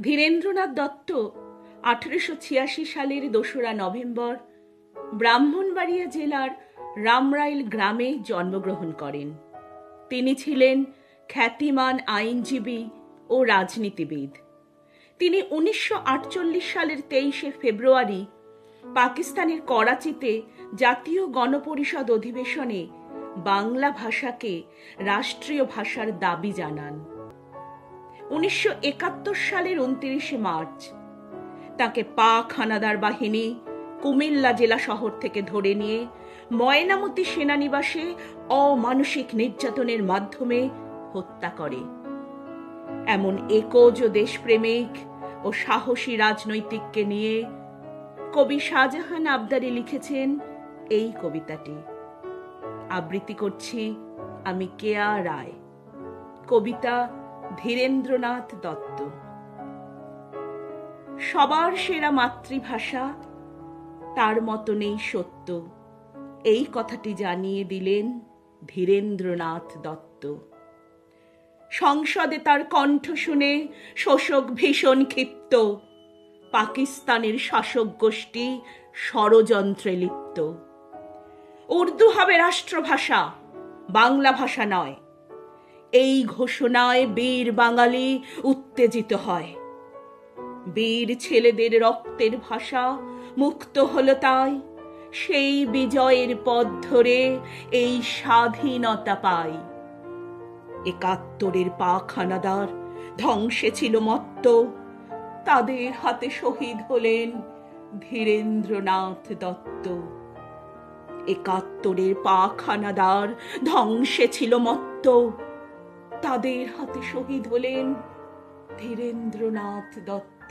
ধীরেন্দ্রনাথ দত্ত, আঠেরোশো ছিয়াশি সালের দোসরা নভেম্বর, ব্রাহ্মণবাড়িয়া জেলার রামরাইল গ্রামে জন্মগ্রহণ করেন। তিনি ছিলেন খ্যাতিমান আইনজীবী ও রাজনীতিবিদ। তিনি উনিশশো আটচল্লিশ সালের তেইশে ফেব্রুয়ারি পাকিস্তানের করাচিতে জাতীয় গণপরিষদ অধিবেশনে বাংলা ভাষাকে রাষ্ট্রীয় ভাষার দাবি জানান। উনিশশো একাত্তর সালের উনত্রিশে মার্চ। তাকে পাক হানাদার বাহিনী কুমিল্লা জেলা শহর থেকে ধরে নিয়ে ময়নামতি সেনানিবাসে অমানসিক নির্যাতনের মাধ্যমে হত্যা করে। এমন একজ দেশপ্রেমিক ও সাহসী রাজনৈতিককে নিয়ে কবি শাহজাহান আবদারি লিখেছেন এই কবিতাটি। আবৃত্তি করছি আমি কেয়া রায়। কবিতা ধীরেন্দ্রনাথ দত্ত। সবার সেরা মাতৃভাষা, তার মতো নেই সত্য। এই কথাটি জানিয়ে দিলেন ধীরেন্দ্রনাথ দত্ত। সংসদে তার কণ্ঠ শুনে শোষক ভীষণ ক্ষিপ্ত। পাকিস্তানের শাসক গোষ্ঠী ষড়যন্ত্রে লিপ্ত। উর্দু হবে রাষ্ট্রভাষা, বাংলা ভাষা নয়। এই ঘোষণায় বীর বাঙালি উত্তেজিত হয়। বীর ছেলেদের রক্তের ভাষা মুক্ত হলো তাই, সেই বিজয়ের পথ ধরে এই স্বাধীনতা পাই। একাত্তরের পাখানাদার ধ্বংসে ছিল মত্ত, তাদের হাতে শহীদ হলেন ধীরেন্দ্রনাথ দত্ত। একাত্তরের পাখানাদার ধ্বংসে ছিল মত্ত তাদের হাতে শহীদ হলেন ধীরেন্দ্রনাথ দত্ত।